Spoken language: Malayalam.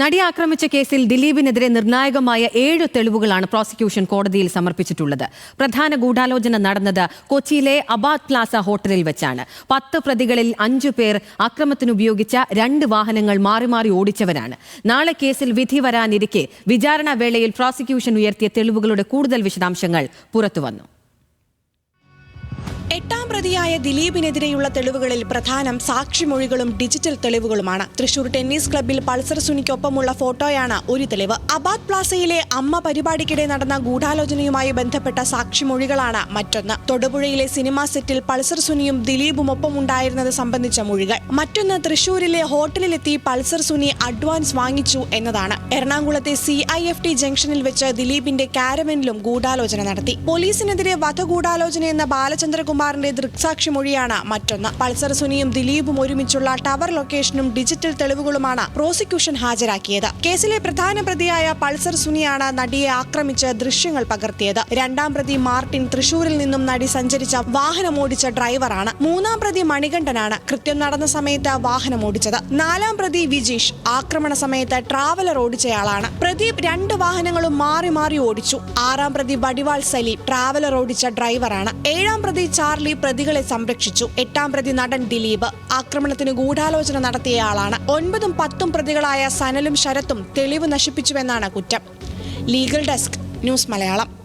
നടിയെ ആക്രമിച്ച കേസിൽ ദിലീപിനെതിരെ നിർണായകമായ ഏഴ് തെളിവുകളാണ് പ്രോസിക്യൂഷൻ കോടതിയിൽ സമർപ്പിച്ചിട്ടുള്ളത്. പ്രധാന ഗൂഢാലോചന നടന്നത് കൊച്ചിയിലെ അബാദ് പ്ലാസ ഹോട്ടലിൽ വെച്ചാണ്. പത്ത് പ്രതികളിൽ അഞ്ചു പേർ ആക്രമത്തിന് ഉപയോഗിച്ച രണ്ട് വാഹനങ്ങൾ മാറി മാറി ഓടിച്ചവരാണ്. നാളെ കേസിൽ വിധി വരാനിരിക്കെ വിചാരണ വേളയിൽ പ്രോസിക്യൂഷൻ ഉയർത്തിയ തെളിവുകളുടെ കൂടുതൽ വിശദാംശങ്ങൾ പുറത്തുവന്നു. പ്രതിയായ ദിലീപിനെതിരെയുള്ള തെളിവുകളിൽ പ്രധാനം സാക്ഷിമൊഴികളും ഡിജിറ്റൽ തെളിവുകളുമാണ്. തൃശൂർ ടെന്നീസ് ക്ലബ്ബിൽ പൾസർ സുനിക്കൊപ്പമുള്ള ഫോട്ടോയാണ് ഒരു തെളിവ്. അബാദ് പ്ലാസയിലെ അമ്മ പരിപാടിക്കിടെ നടന്ന ഗൂഢാലോചനയുമായി ബന്ധപ്പെട്ട സാക്ഷിമൊഴികളാണ് മറ്റൊന്ന്. തൊടുപുഴയിലെ സിനിമാ സെറ്റിൽ പൾസർ സുനിയും ദിലീപും ഒപ്പം ഉണ്ടായിരുന്നത് സംബന്ധിച്ച മൊഴികൾ. മറ്റൊന്ന് തൃശൂരിലെ ഹോട്ടലിലെത്തി പൾസർ സുനി അഡ്വാൻസ് വാങ്ങിച്ചു എന്നതാണ്. എറണാകുളത്തെ സി ഐ എഫ് ടി ജംഗ്ഷനിൽ വെച്ച് ദിലീപിന്റെ കാരമനിലും ഗൂഢാലോചന നടത്തി. പോലീസിനെതിരെ വധഗൂഢാലോചന എന്ന ബാലചന്ദ്രകുമാറിന്റെ ദൃക്സാക്ഷി മൊഴിയാണ് മറ്റൊന്ന്. പൾസർ സുനിയും ദിലീപും ഒരുമിച്ചുള്ള ടവർ ലൊക്കേഷനും ഡിജിറ്റൽ തെളിവുകളുമാണ് പ്രോസിക്യൂഷൻ ഹാജരാക്കിയത്. കേസിലെ പ്രധാന പ്രതിയായ പൾസർ സുനിയാണ് നടിയെ ആക്രമിച്ച് ദൃശ്യങ്ങൾ പകർത്തിയത്. രണ്ടാം പ്രതി മാർട്ടിൻ തൃശൂരിൽ നിന്നും നടി സഞ്ചരിച്ച വാഹനം ഓടിച്ച ഡ്രൈവറാണ്. മൂന്നാം പ്രതി മണികണ്ഠനാണ് കൃത്യം നടന്ന സമയത്ത് വാഹനം ഓടിച്ചത്. നാലാം പ്രതി വിജീഷ് ആക്രമണ സമയത്ത് ട്രാവലർ ഓടിച്ചയാളാണ്. പ്രദീപ് രണ്ട് വാഹനങ്ങളും മാറി മാറി ഓടിച്ചു. ആറാം പ്രതി വടിവാൾ സലീം ട്രാവലർ ഓടിച്ച ഡ്രൈവറാണ്. ഏഴാം പ്രതി ചാർലി പ്രതികളെ സംരക്ഷിച്ചു. എട്ടാം പ്രതി നടൻ ദിലീപ്. ആക്രമണത്തിന് ഗൂഢാലോചന നടത്തിയയാളാണ്. ഒൻപതും പത്തും പ്രതികളായ സനലും ശരത്തും തെളിവ് നശിപ്പിച്ചുവെന്നാണ് കുറ്റം. Legal desk news Malayalam.